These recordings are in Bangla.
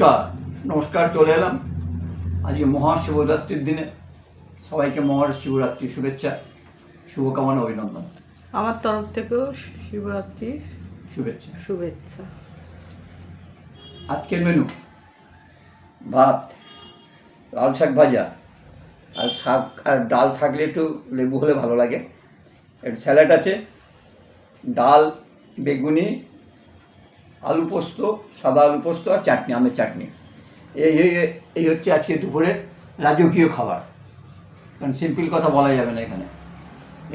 নমস্কার। নমস্কার চলে এলাম। আজকে মহাশিবরাত্রির দিনে সবাইকে মহাশিবরাত্রির শুভেচ্ছা শুভকামনা অভিনন্দন। আমার তরফ থেকেও শিবরাত্রির শুভেচ্ছা। শুভেচ্ছা। আজকের মেনু ভাত লাল শাক ভাজা আর শাক আর ডাল থাকলে একটু লেবু হলে ভালো লাগে। একটু স্যালাড আছে ডাল বেগুনি আলু পোস্ত, সাদা আলু পোস্ত আর চাটনি, আমের চাটনি। এই এই হচ্ছে আজকে দুপুরের রাজকীয় খাবার। কারণ সিম্পল কথা বলা যাবে না এখানে।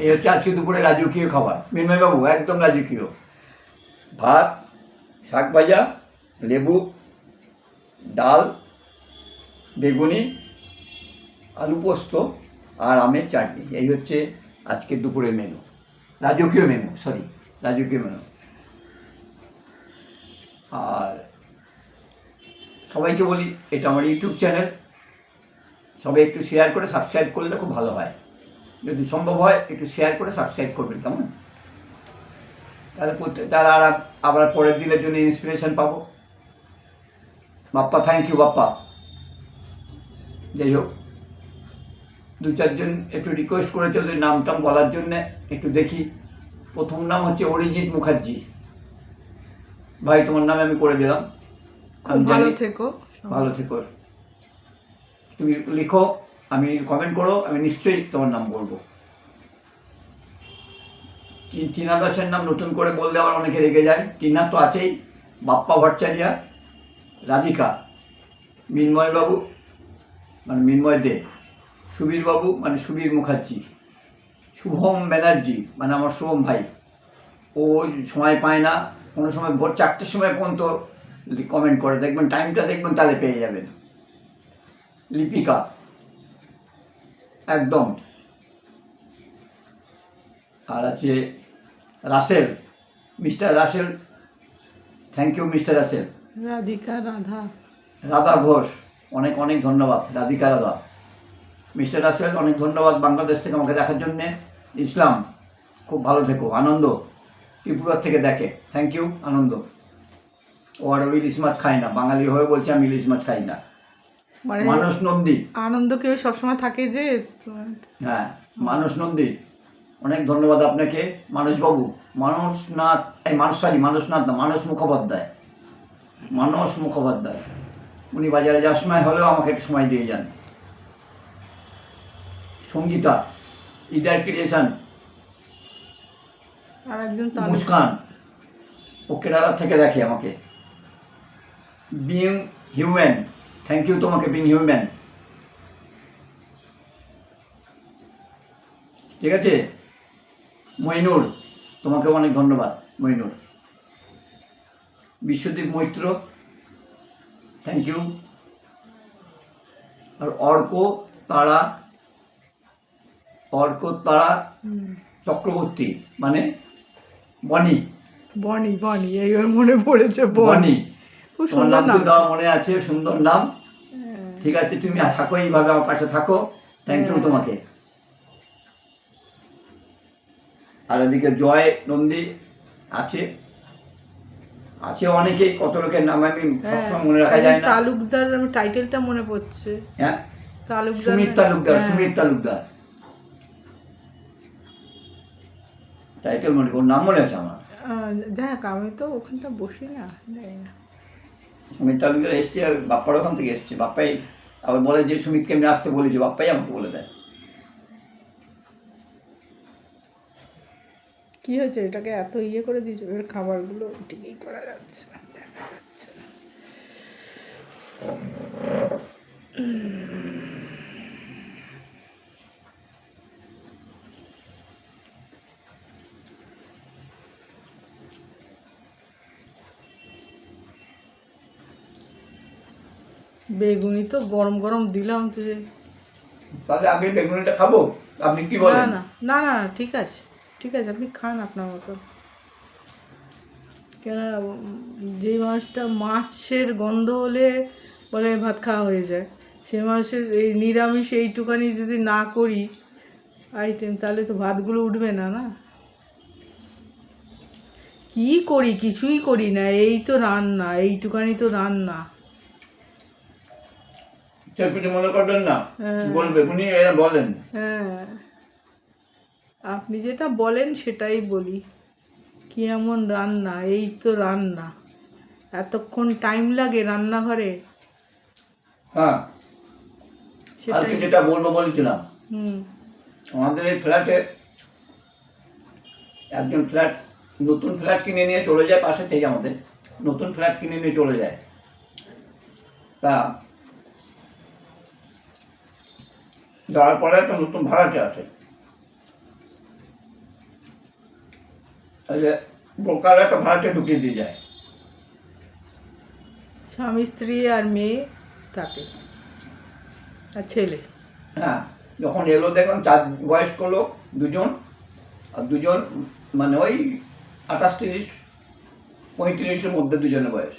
এই হচ্ছে আজকে দুপুরে রাজকীয় খাবার। মিনময়বাবু, একদম রাজকীয়। ভাত, শাক ভাজা, লেবু, ডাল, বেগুনি, আলু পোস্ত আর আমের চাটনি। এই হচ্ছে আজকের দুপুরের মেনু রাজকীয় মেনু সরি রাজকীয় মেনু আর সবাইকে বলি, এটা আমার ইউটিউব চ্যানেল সবাই একটু শেয়ার করে সাবস্ক্রাইব করলে খুব ভালো হয়। যদি সম্ভব হয়, একটু শেয়ার করে সাবস্ক্রাইব করবেন, কেমন? তাহলে তাহলে আর আবার পরের দিনের জন্য ইন্সপিরেশন পাবো। Bappa thank you Bappa. যাই হোক, দু চারজন একটু রিকোয়েস্ট করেছে ওদের নাম টাম বলার জন্যে, একটু দেখি। প্রথম নাম হচ্ছে অরিজিৎ মুখার্জি। ভাই তোমার নামে আমি করে দিলাম। ভালো থেকো ভালো থেকো। তুমি লিখো আমি কমেন্ট করো আমি নিশ্চয়ই তোমার নাম বলব। টিনা দাসের নাম নতুন করে বললে আবার অনেকে রেগে যায়। টিনা তো আছেই বাপ্পা ভট্টাচার্যা রাধিকা মিন্ময়বাবু মানে মিন্ময় দে সুবীরবাবু মানে সুবীর মুখার্জি শুভম ব্যানার্জি মানে আমার শুভম ভাই। ও সময় পায় না কোনো সময় ভোর চারটের সময় পর্যন্ত কমেন্ট করে। দেখবেন টাইমটা দেখবেন তাহলে পেয়ে যাবেন। লিপিকা। একদম। আর আছে Rasel. Mister Rasel. Thank you mister Rasel. Radhika Radha. Radha Ghosh অনেক অনেক ধন্যবাদ। রাধিকা রাধা। মিস্টার রাসেল অনেক ধন্যবাদ বাংলাদেশ থেকে আমাকে দেখার জন্যে। ইসলাম খুব ভালো থেকো। আনন্দ। ত্রিপুরা থেকে দেখে। থ্যাংক ইউ আনন্দ। ও আর ইলিশ মাছ খায় না। বাঙালি হয়ে বলছে আমি ইলিশ মাছ খাই না। মানে মানস নন্দী। আনন্দ কেউ সবসময় থাকে যে হ্যাঁ মানস নন্দী। অনেক ধন্যবাদ আপনাকে মানসবাবু। মানসনাথ এই মানস সরি মানসনাথ না মানস মুখোপাধ্যায়। মানস মুখোপাধ্যায়। উনি বাজারে যাওয়ার সময় হলেও আমাকে একটু সময় দিয়ে যান। সঙ্গীতা ইদার ক্রিয়েশন আর একজন তার মুস্কান ও কেরালা থেকে দেখে আমাকে। বিং হিউম্যান থ্যাংক ইউ তোমাকে বিং হিউম্যান ঠিক আছে? মইনুর তোমাকে অনেক ধন্যবাদ মইনুর বিশ্বদীপ মৈত্র থ্যাংক ইউ আর অর্ক তারা অর্ক তারা চক্রবর্তী মানে বনি। বনি বনি এইবার মনে পড়েছে বনি। খুব সুন্দর নাম। তো মনে আছে সুন্দর নাম। হ্যাঁ, ঠিক আছে তুমি থাকো এইভাবে আমার পাশে থাকো। Thank you. তোমাকে। আর এদিকে জয় নন্দী আছে। আছে অনেকেই কত লোকের নাম আমি হ্যাঁ, সবসময় মনে রাখা যায় না। তালুকদার টাইটেলটা মনে পড়ছে। হ্যাঁ। তালুকদার সুমিত তালুকদার হ্যাঁ, সুমিত তালুকদার। টাইটেল মনে ওর নাম মনে আছে আমার। হোক আমি তো ওখানটা বসি না জানি না। সুমিত তালুকদার এসছে আর বাপ্পার ওখান থেকে এসছে। বাপ্পাই আবার বলে যে সুমিতকে আমি আসতে বলেছি? বাপ্পাই আমাকে বলে দেয়। কি হয়েছে? এটাকে এত ইয়ে করে দিয়েছে এর খাবারগুলো ঠিকই করা যাচ্ছে দেখা যাচ্ছে। বেগুনি তো গরম গরম দিলাম তো যে। তাহলে আগে বেগুনিটা খাব? আপনি কি না বলেন? না না না ঠিক আছে ঠিক আছে আপনি খান আপনার মতো। কেন যে মাছটা মাছের গন্ধ হলে বলে ভাত খাওয়া হয়ে যায়। সে মাছের এই নিরামিষ এইটুকানি যদি না করি আইটেম তাহলে তো ভাতগুলো উঠবে না না? কি করি? কিছুই করি না। এই তো রান্না এইটুকানি তো রান্না। সে কিছু মনে করবেন না। হ্যাঁ। বলবে উনি এরা বলেন। হ্যাঁ। আপনি যেটা বলেন সেটাই বলি। কি এমন রান্না এই তো রান্না। এতক্ষণ টাইম লাগে রান্নাঘরে? হ্যাঁ। কালকে যেটা বলব বলেছিলাম। হুম। আমাদের এই ফ্ল্যাটে একজন ফ্ল্যাট নতুন ফ্ল্যাট কিনে নিয়ে চলে যায় পাশে থেকে আমাদের। নতুন ফ্ল্যাট কিনে নিয়ে চলে যায়। তা যাওয়ার পরে একটা নতুন ভাড়াটে আসে ব্রোকার একটা ভাড়াটে ঢুকিয়ে দিয়ে যায়। স্বামী স্ত্রী আর মেয়ে থাকে আর ছেলে। হ্যাঁ যখন এলো দেখলাম চার বয়স্ক লোক দুজন। আর দুজন মানে ওই আঠাশ তিরিশ পঁয়ত্রিশের মধ্যে দুজনের বয়স।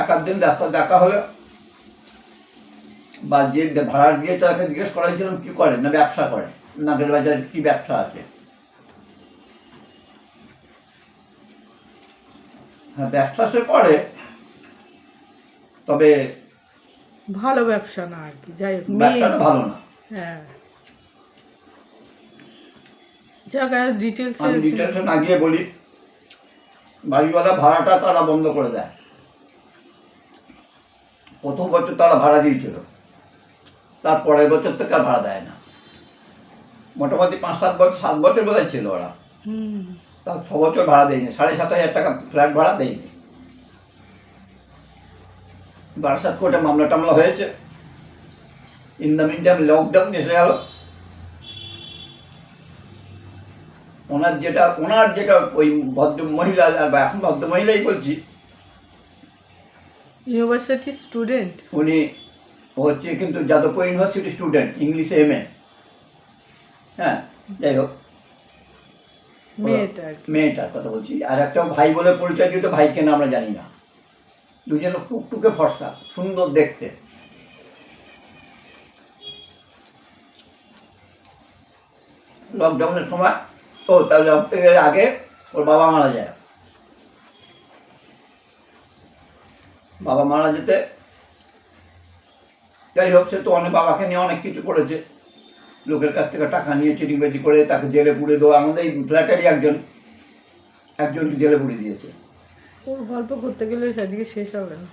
একার দিন রাস্তা দেখা হলো। বা যে ভাড়া দিয়ে তাকে জিজ্ঞেস করার জন্য কী করে? না ব্যবসা করে? নাগের বাজারে কী ব্যবসা আছে? হ্যাঁ ব্যবসা সে করে। তবে ভালো ব্যবসা না আর কি যাই হোক ব্যবসাটা ভালো না। হ্যাঁ। ডিটেলসে আমি ডিটেলসে না গিয়ে বলি বাড়িওয়ালা ভাড়াটা তারা বন্ধ করে দেয়। প্রথম বছর তারা ভাড়া দিয়েছিল। তার পরের বছর থেকে আর ভাড়া দেয় না। মোটামুটি পাঁচ সাত বছর সাত বছর বোধহয় ছিল ওরা। হুম। তার ছ বছর ভাড়া দেয়নি সাড়ে সাত হাজার টাকা ফ্ল্যাট ভাড়া দেয়নি। বারাসাত কোর্টে মামলা টামলা হয়েছে। In the meantime lockdown এসে গেল। ওনার যেটা ওনার যেটা ওই ভদ্র মহিলা বা এখন ভদ্র মহিলাই বলছি ইউনিভার্সিটি স্টুডেন্ট উনি হচ্ছে কিন্তু যাদবপুর ইউনিভার্সিটি স্টুডেন্ট ইংলিশে এম এ হ্যাঁ যাই হোক। মেয়েটা মেয়েটার কথা বলছি। আর একটা ভাই বলে পরিচয় দিত ভাই কেন আমরা জানি না। দুজনে টুকটুকে ফর্সা সুন্দর দেখতে। লকডাউনের সময় ও তাহলে এর আগে ওর বাবা মারা যায়। বাবা মারা যেতে যাই হোক সে তো অনেক বাবাকে নিয়ে অনেক কিছু করেছে। লোকের কাছ থেকে টাকা নিয়ে চিটিংবাজি করে তাকে জেলে পুড়ে দেওয়া। আমাদের এই ফ্ল্যাটেরই একজন একজনকে জেলে পুড়ে দিয়েছে। ওর গল্প করতে গেলে সেদিকে শেষ হবে না।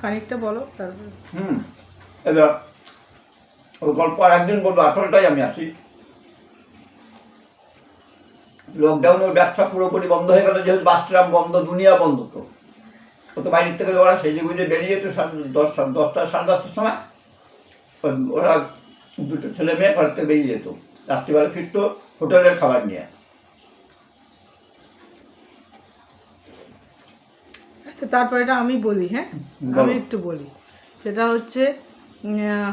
খানিকটা বলো তারপর। হুম এবার ওই গল্প আর একদিন বলব আসলটাই আমি আসি। লকডাউনে ওর ব্যবসা পুরোপুরি বন্ধ হয়ে গেল যেহেতু বাস ট্রাম বন্ধ দুনিয়া বন্ধ তো। ও তো বাইরের থেকে ওরা সেজে গুজে বেরিয়ে যেত সাড়ে দশ দশটা সাড়ে দশটার সময়। ওরা দুটো ছেলে মেয়ে ঘর থেকে বেরিয়ে যেত। রাত্রিবেলা ফিরতো হোটেলের খাবার নিয়ে। আচ্ছা তারপর এটা আমি বলি হ্যাঁ? আমি একটু বলি। সেটা হচ্ছে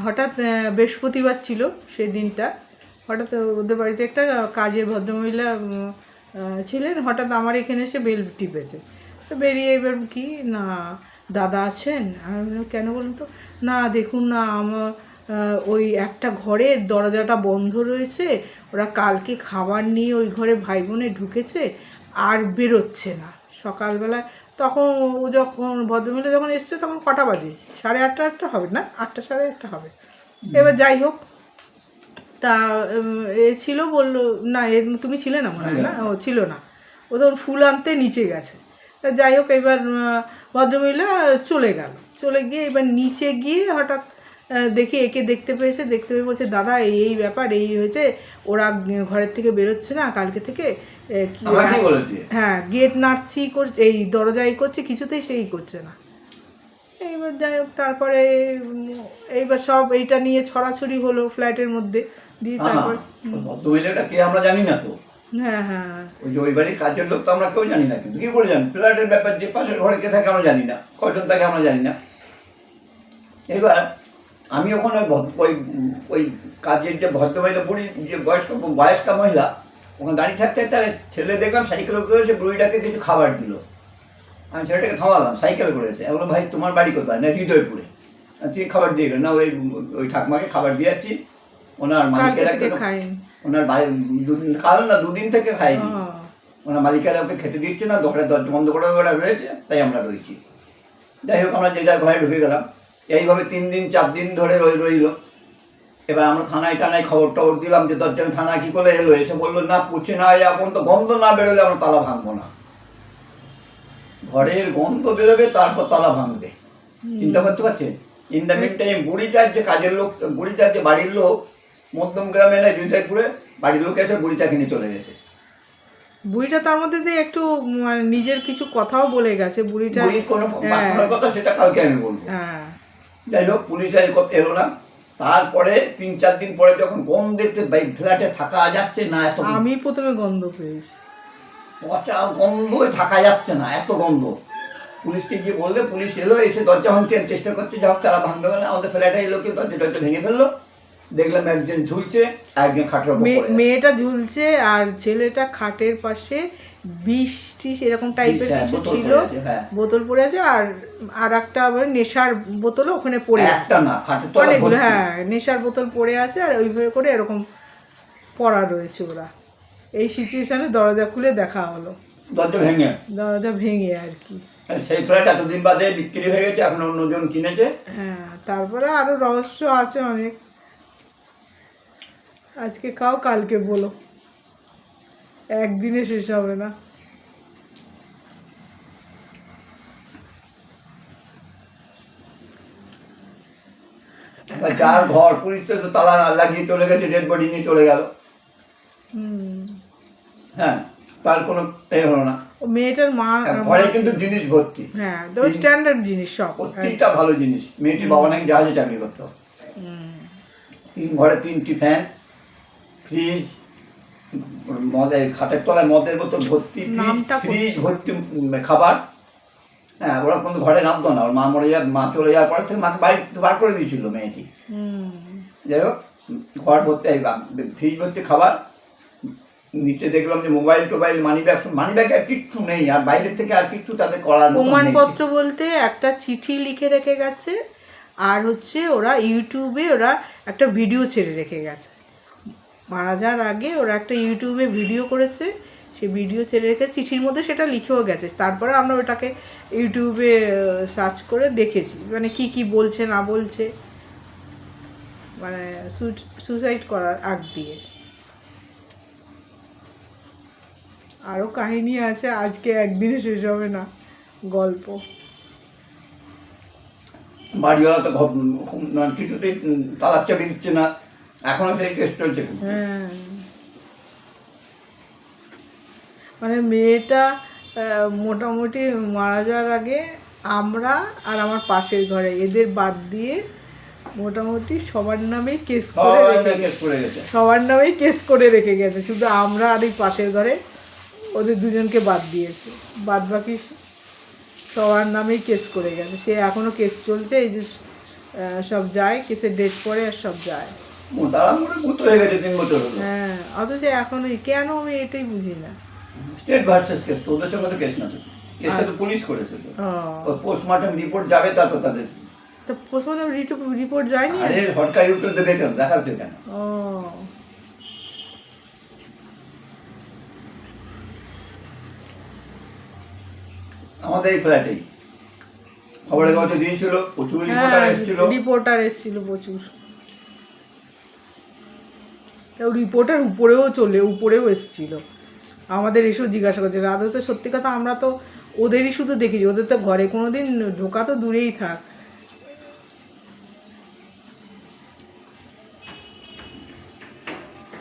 হঠাৎ বৃহস্পতিবার ছিল সেই দিনটা। হঠাৎ ওদের বাড়িতে একটা কাজের ভদ্রমহিলা ছিলেন। হঠাৎ আমার এখানে এসে বেল টিপেছে। তো বেরিয়ে এবার কি না দাদা আছেন? আমি কেন বলুন তো? না দেখুন না আমার ওই একটা ঘরের দরজাটা বন্ধ রয়েছে ওরা কালকে খাবার নিয়ে ওই ঘরে ভাই বোনে ঢুকেছে আর বেরোচ্ছে না। সকালবেলায় তখন ও যখন ভদ্রমহিলা যখন এসছে তখন কটা বাজে? সাড়ে আটটা আটটা হবে না? আটটা সাড়ে আটটা হবে। এবার যাই হোক তা এ ছিল বলল না এ তুমি ছিলে না মনে হয় না? ও ছিল না। ও তখন ফুল আনতে নিচে গেছে। তা যাই হোক এবার ভদ্রমহিলা চলে গেল। চলে গিয়ে এবার নিচে গিয়ে হঠাৎ দেখি একে দেখতে পেয়েছে দেখতে পেয়ে বলছে দাদা এই এই ব্যাপার এই হয়েছে ওরা ঘরের থেকে বেরোচ্ছে না কালকে থেকে বলেছে? হ্যাঁ গেট নাড়ছি করছে এই দরজাই করছে কিছুতেই সেই করছে না। এইবার যাই হোক তারপরে এইবার সব এইটা নিয়ে ছড়াছড়ি হলো ফ্ল্যাটের মধ্যে দিয়ে হ্যাঁ তারপর কে আমরা জানি না তো। হ্যাঁ হ্যাঁ। ওই যে ওই বাড়ির কাজের লোক তো আমরা কেউ জানি না কিন্তু। কি করে জানি ফ্ল্যাটের ব্যাপার যে পাশের ঘরে কে থাকে আমরা জানি না। কজন থাকে আমরা জানি না। এবার আমি ওখানে ওই ওই কাজের যে ভদ্রমহিলা বুড়ি যে বয়স্ক বয়স্কা মহিলা ওখানে দাঁড়িয়ে থাকতে তার ছেলে দেখলাম সাইকেল করে সে বুড়িটাকে কিছু খাবার দিল। আমি ছেলেটাকে থামালাম সাইকেল করেছে আমি বললাম ভাই তোমার বাড়ি কোথায়? না হৃদয়পুরে। তুই খাবার দিয়ে গেল। না ওই ওই ঠাকুমাকে খাবার দিয়েছি। ওনার মালিকের ওনার বাড়ি দুদিন কাল না দুদিন থেকে খাইনি। ওনার মালিকেরা ওকে খেতে দিচ্ছে না ঘরের দরজা বন্ধ করে ওরা রয়েছে তাই আমরা রয়েছি। যাই হোক আমরা যে যার ঘরে ঢুকে গেলাম। এইভাবে তিন দিন চার দিন ধরে রই রইল। এবার আমরা থানায় টানায় খবর টবর দিলাম যে দরজান থানা কি করে এলো। এসে বলল না পুছে না এখন তো গন্ধ না বেরোলে আমরা তালা ভাঙবো না। ঘরের গন্ধ বেরোবে তারপর তালা ভাঙবে। চিন্তা করতে পারছেন? ইন দ্য মিন টাইম বুড়িটার যে কাজের লোক বুড়িটার যে বাড়ির লোক মধ্যম গ্রামে না দুইটাইপুরে বাড়ির লোক এসে বুড়িটাকে নিয়ে চলে গেছে। বুড়িটা তার মধ্যে দিয়ে একটু মানে নিজের কিছু কথাও বলে গেছে বুড়িটা কোনো হ্যাঁ। কথা সেটা কালকে আমি বলব। হ্যাঁ। যাই হোক পুলিশ এলো না। তারপরে তিন চার দিন পরে যখন গন্ধ দেখতে বাই- ফ্ল্যাটে থাকা যাচ্ছে না এত আমি প্রথমে গন্ধ পেয়েছি। পচা গন্ধই থাকা যাচ্ছে না এত গন্ধ। পুলিশকে গিয়ে বললে পুলিশ এলো এসে দরজা ভাঙতে চেষ্টা করছে যা হোক তারা পারে না। আমাদের ফ্ল্যাটে এলো কেউ দরজা টরজা ভেঙে ফেলল। দেখলাম একজন ঝুলছে একজন খাটের। মেয়েটা ঝুলছে আর ছেলেটা খাটের পাশে বিষ টিস এরকম টাইপের কিছু ছিল। হ্যাঁ। বোতল পড়ে আছে আর আর একটা আবার নেশার বোতলও ওখানে পড়ে আছে। একটা না খাটের তলা অনেকগুলো হ্যাঁ নেশার বোতল পড়ে আছে আর ওইভাবে করে এরকম পড়া রয়েছে ওরা। এই সিচুয়েশনে দরজা খুলে দেখা হলো। দরজা ভেঙে। দরজা ভেঙে আর কি। সেই ফ্ল্যাট এতদিন বাদে বিক্রি হয়ে গেছে এখন অন্যজন কিনেছে। হ্যাঁ তারপরে আরও রহস্য আছে অনেক। আজকে খাও কালকে বলো। একদিনে শেষ হবে না। যার ঘর পুলিশ তো তালা লাগিয়ে চলে গেছে ডেড বডি নিয়ে চলে গেল। হ্যাঁ তার কোনো এ হলো না। মেয়েটার মা ঘরে কিন্তু জিনিস ভর্তি। হ্যাঁ তো স্ট্যান্ডার্ড জিনিস সব। প্রত্যেকটা ভালো জিনিস। মেয়েটির বাবা নাকি জাহাজে চাকরি করতো। তিন ঘরে তিনটি ফ্যান ফ্রিজ মদের খাটের তলায় মদের বোতল ভর্তি ফ্রিজ ভর্তি খাবার। হ্যাঁ ওরা কিন্তু ঘরে নামতো না। ওর মা মরে যাওয়ার মা চলে যাওয়ার পরে থেকে মাকে বাড়ি বার করে দিয়েছিল মেয়েটি। যাই হোক ঘর ভর্তি ফ্রিজ ভর্তি খাবার। নিচে দেখলাম যে মোবাইল টোবাইল মানি ব্যাগ মানি ব্যাগে আর কিচ্ছু নেই। আর বাইরের থেকে আর কিচ্ছু তাদের করার প্রমাণপত্র বলতে একটা চিঠি লিখে রেখে গেছে। আর হচ্ছে ওরা ইউটিউবে ওরা একটা ভিডিও ছেড়ে রেখে গেছে। মারা যাওয়ার আগে ওরা একটা ইউটিউবে ভিডিও করেছে, সেই ভিডিও ছেড়ে রেখে চিঠির মধ্যে সেটা লিখেও গেছে। তারপরে আমরা ওটাকে ইউটিউবে সার্চ করে দেখেছি মানে কি কি বলছে, না বলছে মানে সুসাইড করার আগ দিয়ে। আরও কাহিনী আছে, আজকে একদিনে শেষ হবে না, গল্প। বাড়িওয়ালা তো মানে কিছুতেই না। এখনও সেই কেস চলছে হ্যাঁ। মানে মেয়েটা মোটামুটি মারা যাওয়ার আগে আমরা আর আমার পাশের ঘরে এদের বাদ দিয়ে মোটামুটি সবার নামেই কেস করে সবার নামেই কেস করে রেখে গেছে। শুধু আমরা আর এই পাশের ঘরে ওদের দুজনকে বাদ দিয়েছে। বাদ বাকি সবার নামেই কেস করে গেছে। সে এখনও কেস চলছে এই যে সব যায় কেসের ডেট পরে আর সব যায়। তারা ভূত হয়ে গেছে তিন বছর হলো। হ্যাঁ অথচ এখন কেন আমি এটাই বুঝি না। স্টেট ভার্সেস কেস তো ওদের সঙ্গে তো কেস না তো। কেসটা তো আচ্ছা। পুলিশ করেছে তো। পোস্টমর্টম রিপোর্ট যাবে তারপর তাদের। তো পোস্টমর্টম রিপোর্ট যায়নি? আরে সরকারি উত্তর দেবে কেন? দেখাচ্ছে কেন? ও। আমাদের এই ফ্ল্যাটেই খবরের কাগজে দিয়েছিল প্রচুর রিপোর্টার হ্যাঁ এসেছিল। রিপোর্টার এসেছিল প্রচুর। রিপোর্টার উপরেও চলে উপরেও এসেছিল। আমাদের এসেও জিজ্ঞাসা করছে রাধা তো সত্যি কথা আমরা তো ওদেরই শুধু দেখেছি ওদের তো ঘরে কোনো দিন ঢোকা তো দূরেই থাক।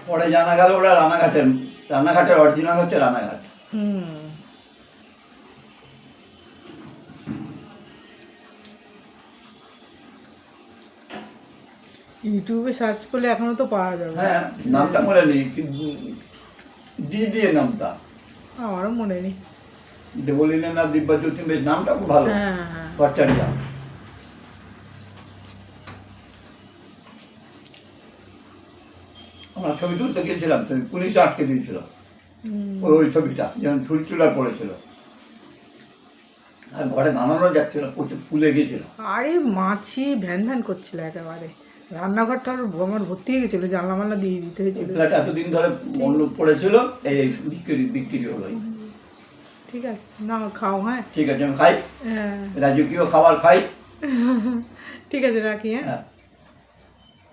পরে জানা গেল ওরা রানাঘাটের রানাঘাটের অরিজিনাল হচ্ছে রানাঘাট। হুম। ইউটিউবে সার্চ করলে এখনও তো পাওয়া যাবে। হ্যাঁ নামটা মনে নেই কিন্তু দি দিয়ে নামটা। আমারও মনে নেই। দেবলীনের না দিব্যা জ্যোতি বেশ নামটা খুব ভালো। হ্যাঁ হ্যাঁ ভট্টারিয়া আমরা ছবি তুলতে গিয়েছিলাম তো পুলিশ আটকে দিয়েছিল। ওই ছবিটা যেমন চুলচুলা পড়েছিল। আর ঘরে বানানো যাচ্ছিল প্রচুর ফুলে গিয়েছিল। আরে মাছি ভ্যান ভ্যান করছিল একেবারে। রান্নাঘরটা আর আমার ভর্তি হয়ে গেছিল জানলা মাল্লা দিয়ে দিতে হয়েছিল। ফ্ল্যাট এতদিন ধরে বন্ধ পড়েছিল এই বিক্রি বিক্রি হলো। ঠিক আছে না খাও হ্যাঁ। ঠিক আছে আমি খাই। হ্যাঁ। রাজকীয় খাবার খাই। ঠিক আছে রাখি হ্যাঁ। হ্যাঁ।